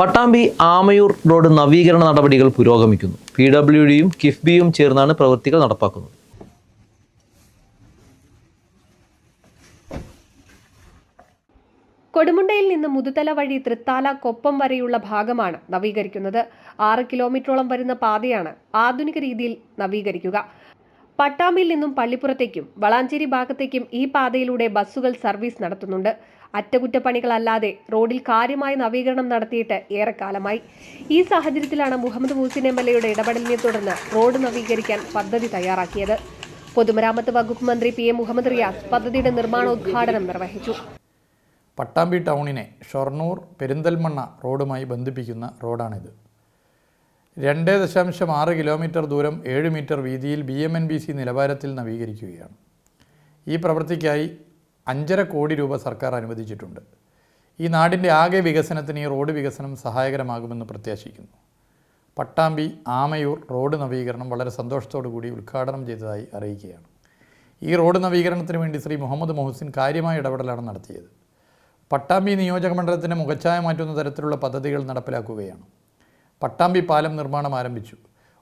Pattambi Amayur road നവീകരണ നടപടികൾ പുരോഗമിക്കുന്നു. പി ഡബ്ല്യു ഡിയും കിഫ്ബിയും ചേർന്നാണ് പ്രവൃത്തികൾ നടപ്പാക്കുന്നത്. കൊടുമുണ്ടയിൽ നിന്ന് മുതുതല വഴി തൃത്താല കൊപ്പം വരെയുള്ള ഭാഗമാണ് നവീകരിക്കുന്നത്. ആറ് കിലോമീറ്ററോളം വരുന്ന പാതയാണ് ആധുനിക രീതിയിൽ നവീകരിക്കുക. പട്ടാമ്പിയിൽ നിന്നും പള്ളിപ്പുറത്തേക്കും വളാഞ്ചേരി ഭാഗത്തേക്കും ഈ പാതയിലൂടെ ബസ്സുകൾ സർവീസ് നടത്തുന്നുണ്ട്. അറ്റകുറ്റപ്പണികളല്ലാതെ റോഡിൽ കാര്യമായ നവീകരണം നടത്തിയിട്ട് ഏറെക്കാലമായി. ഈ സാഹചര്യത്തിലാണ് മുഹമ്മദ് മൂസിൻ എം എൽ എയുടെ ഇടപെടലിനെ തുടർന്ന് റോഡ് നവീകരിക്കാൻ പദ്ധതി തയ്യാറാക്കിയത്. പൊതുമരാമത്ത് വകുപ്പ് മന്ത്രി പി എ മുഹമ്മദ് റിയാസ് പദ്ധതിയുടെ നിർമ്മാണോദ്ഘാടനം നിർവഹിച്ചു. പട്ടാമ്പി ടൗണിനെ ഷൊർണൂർ പെരിന്തൽമണ്ണ റോഡുമായി ബന്ധിപ്പിക്കുന്ന റോഡാണിത്. രണ്ട് ദശാംശം ആറ് കിലോമീറ്റർ ദൂരം ഏഴ് മീറ്റർ വീതിയിൽ B M N B C നിലവാരത്തിൽ നവീകരിക്കുകയാണ്. ഈ പ്രവൃത്തിക്കായി അഞ്ചര കോടി രൂപ സർക്കാർ അനുവദിച്ചിട്ടുണ്ട്. ഈ നാടിന്റെ ആകെ വികസനത്തിന് ഈ റോഡ് വികസനം സഹായകരമാകുമെന്ന് പ്രത്യാശിക്കുന്നു. പട്ടാമ്പി ആമയൂർ റോഡ് നവീകരണം വളരെ സന്തോഷത്തോടു കൂടി ഉദ്ഘാടനം ചെയ്തതായി അറിയിക്കുകയാണ്. ഈ റോഡ് നവീകരണത്തിന് വേണ്ടി ശ്രീ മുഹമ്മദ് മൊഹസിൻ കാര്യമായ ഇടപെടലാണ് നടത്തിയത്. പട്ടാമ്പി നിയോജക മണ്ഡലത്തിന് മുഖച്ഛായ മാറ്റുന്ന തരത്തിലുള്ള പദ്ധതികൾ നടപ്പിലാക്കുകയാണ്. പട്ടാമ്പി പാലം നിർമ്മാണം ആരംഭിച്ചു.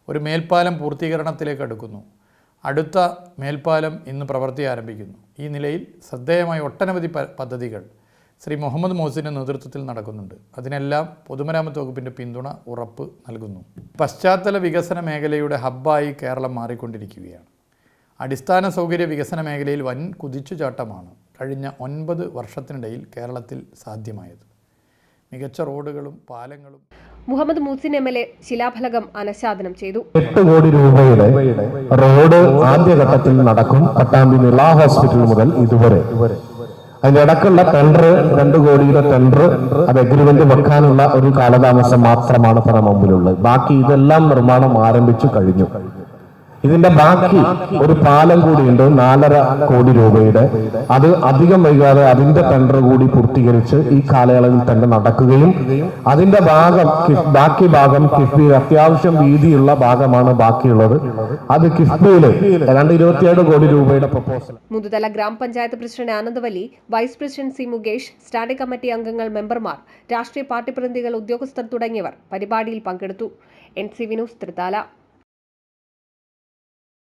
ഒരു മേൽപ്പാലം പൂർത്തീകരണത്തിലേക്ക് അടുക്കുന്നു. അടുത്ത മേൽപ്പാലം ഇന്ന് പ്രവൃത്തി ആരംഭിക്കുന്നു. ഈ നിലയിൽ ശ്രദ്ധേയമായ ഒട്ടനവധി പദ്ധതികൾ ശ്രീ മുഹമ്മദ് മോസിന്റെ നേതൃത്വത്തിൽ നടക്കുന്നുണ്ട്. അതിനെല്ലാം പൊതുമരാമത്ത് വകുപ്പിന്റെ പിന്തുണ ഉറപ്പ് നൽകുന്നു. പശ്ചാത്തല വികസന മേഖലയുടെ ഹബ്ബായി കേരളം മാറിക്കൊണ്ടിരിക്കുകയാണ്. അടിസ്ഥാന സൗകര്യ വികസന മേഖലയിൽ വൻ കുതിച്ചുചാട്ടമാണ് കഴിഞ്ഞ ഒൻപത് വർഷത്തിനിടയിൽ കേരളത്തിൽ സാധ്യമായത്. മികച്ച റോഡുകളും പാലങ്ങളും Muhammad Muhsin M L A ശിലാഫലകം അനശാദനം ചെയ്തു. എട്ട് കോടി രൂപയുടെ റോഡ് ആദ്യഘട്ടത്തിൽ നടക്കും പട്ടാമ്പി നിള ഹോസ്പിറ്റൽ മുതൽ ഇതുവരെ. അതിന്റെ ടെൻഡർ രണ്ട് കോടിയുടെ ടെൻഡർ അത് എഗ്രിമെന്റ് വെക്കാനുള്ള ഒരു കാലതാമസം മാത്രമാണ് നമ്മുടെ മുമ്പിലുള്ളത് ബാക്കി ഇതെല്ലാം നിർമ്മാണം ആരംഭിച്ചു കഴിഞ്ഞു. ഇതിന്റെ ബാക്കി ഒരു പാലം കൂടി ഉണ്ട് നാലര കോടി രൂപയുടെ. അത് അധികം വൈകാതെ അതിന്റെ ടെൻഡർ കൂടി പൂർത്തീകരിച്ച് ഈ കാലയളവിൽ തന്നെ നടക്കുകയും അതിന്റെ ഭാഗം ബാക്കി ഭാഗം കിഫ്ബിയിൽ അത്യാവശ്യം വീതിയുള്ള ഭാഗമാണ് ബാക്കിയുള്ളത്. അത് കിഫ്ബിയിൽ ഏതാണ്ട് ഇരുപത്തിയേഴ് കോടി രൂപയുടെ പ്രപ്പോസൽ മുതുതല ഗ്രാമപഞ്ചായത്ത് president Anandavalli vice president C Mukesh standing committee അംഗങ്ങൾ മെമ്പർമാർ രാഷ്ട്രീയ പാർട്ടി പ്രതിനിധികൾ ഉദ്യോഗസ്ഥർ തുടങ്ങിയവർ പരിപാടിയിൽ പങ്കെടുത്തു. N C Vinoos Thrithala.